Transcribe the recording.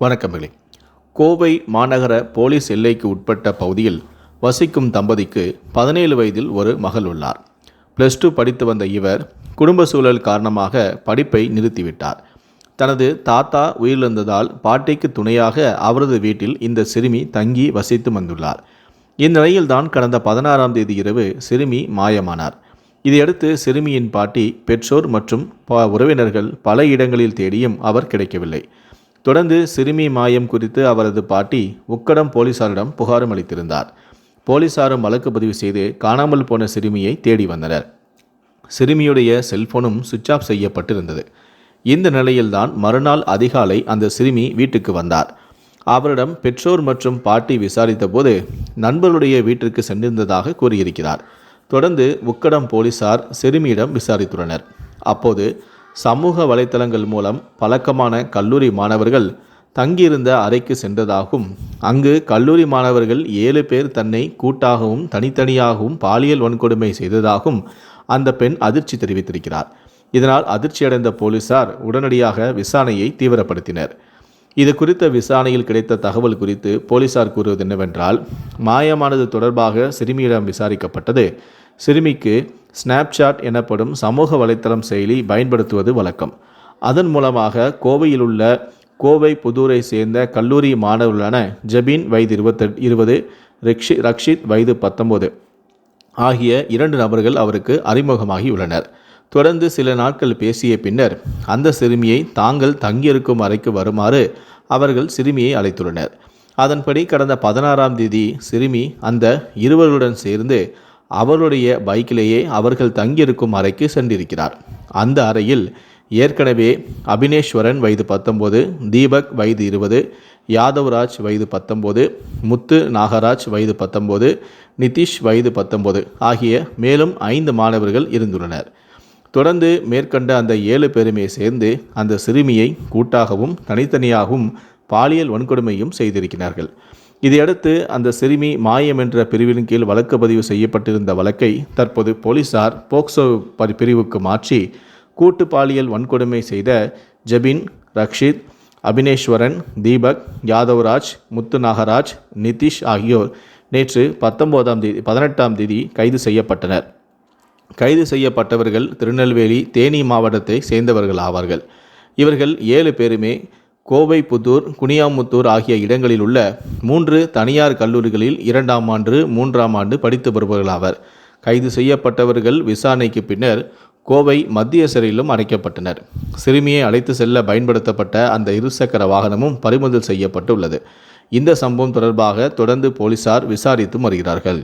வணக்கமில்லை கோவை மாநகர போலீஸ் எல்லைக்கு உட்பட்ட பகுதியில் வசிக்கும் தம்பதிக்கு பதினேழு வயதில் ஒரு மகள் உள்ளார். ப்ளஸ் டூ படித்து வந்த இவர் குடும்ப சூழல் காரணமாக படிப்பை நிறுத்திவிட்டார். தனது தாத்தா உயிரிழந்ததால் பாட்டிக்கு துணையாக அவரது வீட்டில் இந்த சிறுமி தங்கி வசித்து வந்துள்ளார். இந்நிலையில்தான் கடந்த பதினாறாம் தேதி இரவு சிறுமி மாயமானார். இதையடுத்து சிறுமியின் பாட்டி பெற்றோர் மற்றும் ப உறவினர்கள் பல இடங்களில் தேடியும் அவர் கிடைக்கவில்லை. தொடர்ந்து சிறுமி மாயம் குறித்து அவரது பாட்டி உக்கடம் போலீசாரிடம் புகாரும் அளித்திருந்தார். போலீசாரும் வழக்கு பதிவு செய்து காணாமல் போன சிறுமியை தேடி வந்தனர். சிறுமியுடைய செல்போனும் சுவிட்ச் ஆஃப் செய்யப்பட்டிருந்தது. இந்த நிலையில்தான் மறுநாள் அதிகாலை அந்த சிறுமி வீட்டுக்கு வந்தார். அவரிடம் பெற்றோர் மற்றும் பாட்டி விசாரித்தபோது நண்பருடைய வீட்டிற்கு சென்றிருந்ததாக கூறியிருக்கிறார். தொடர்ந்து உக்கடம் போலீசார் சிறுமியிடம் விசாரித்துள்ளனர். அப்போது சமூக வலைத்தளங்கள் மூலம் பழக்கமான கல்லூரி மாணவர்கள் தங்கியிருந்த அறைக்கு சென்றதாகும். அங்கு கல்லூரி மாணவர்கள் ஏழு பேர் தன்னை கூட்டாகவும் தனித்தனியாகவும் பாலியல் வன்கொடுமை செய்ததாகவும் அந்த பெண் அதிர்ச்சி தெரிவித்திருக்கிறார். இதனால் அதிர்ச்சியடைந்த போலீசார் உடனடியாக விசாரணையை தீவிரப்படுத்தினர். இது குறித்த விசாரணையில் கிடைத்த தகவல் குறித்து போலீசார் கூறுவது என்னவென்றால் மாயமானது தொடர்பாக சிறுமியிடம் விசாரிக்கப்பட்டது. சிறுமிக்கு ஸ்னாப்சாட் எனப்படும் சமூக வலைத்தளம் செயலி பயன்படுத்துவது வழக்கம். அதன் மூலமாக கோவையில் உள்ள கோவை புதூரை சேர்ந்த கல்லூரி மாணவர்களான ஜபீன் வயது இருபத்தி இருபது ரிக்ஷி ரக்ஷித் வயது பத்தொம்போது ஆகிய இரண்டு நபர்கள் அவருக்கு அறிமுகமாகியுள்ளனர். தொடர்ந்து சில நாட்கள் பேசிய பின்னர் அந்த சிறுமியை தாங்கள் தங்கியிருக்கும் அறைக்கு வருமாறு அவர்கள் சிறுமியை அழைத்துள்ளனர். அதன்படி கடந்த பதினாறாம் தேதி சிறுமி அந்த இருவர்களுடன் சேர்ந்து அவருடைய பைக்கிலேயே அவர்கள் தங்கியிருக்கும் அறைக்கு சென்றிருக்கிறார். அந்த அறையில் ஏற்கனவே அபினேஸ்வரன் வயது பத்தொம்போது தீபக் வயது இருபது யாதவ்ராஜ் வயது பத்தொம்போது முத்து நாகராஜ் வயது பத்தொம்போது நிதிஷ் வயது பத்தொம்போது ஆகிய மேலும் ஐந்து மாணவர்கள் இருந்துள்ளனர். தொடர்ந்து மேற்கண்ட அந்த ஏழு பேருமே சேர்ந்து அந்த சிறுமியை கூட்டாகவும் தனித்தனியாகவும் பாலியல் வன்கொடுமையும் செய்திருக்கிறார்கள். இதையடுத்து அந்த சிறுமி மாயம் என்ற பிரிவின் கீழ் வழக்கு பதிவு செய்யப்பட்டிருந்த வழக்கை தற்போது போலீசார் போக்சோ பரி- பிரிவுக்கு மாற்றி கூட்டு பாலியல் வன்கொடுமை செய்த ஜபின் ரக்ஷித் அபினேஸ்வரன் தீபக் யாதவ்ராஜ் முத்து நாகராஜ் நிதிஷ் ஆகியோர் நேற்று பத்தொன்பதாம் தேதி பதினெட்டாம் தேதி கைது செய்யப்பட்டனர். கைது செய்யப்பட்டவர்கள் திருநெல்வேலி தேனி மாவட்டத்தை சேர்ந்தவர்கள் ஆவார்கள். இவர்கள் ஏழு பேருமே கோவை புத்தூர் குனியாமுத்தூர் ஆகிய இடங்களில் உள்ள மூன்று தனியார் கல்லூரிகளில் இரண்டாம் ஆண்டு மூன்றாம் ஆண்டு படித்து வருபவர்களாவர். கைது செய்யப்பட்டவர்கள் விசாரணைக்கு பின்னர் கோவை மத்திய சிறையிலும் அடைக்கப்பட்டனர். சிறுமியை அழைத்து செல்ல பயன்படுத்தப்பட்ட அந்த இருசக்கர வாகனமும் பறிமுதல் செய்யப்பட்டுள்ளது. இந்த சம்பவம் தொடர்பாக தொடர்ந்து போலீசார் விசாரித்து வருகிறார்கள்.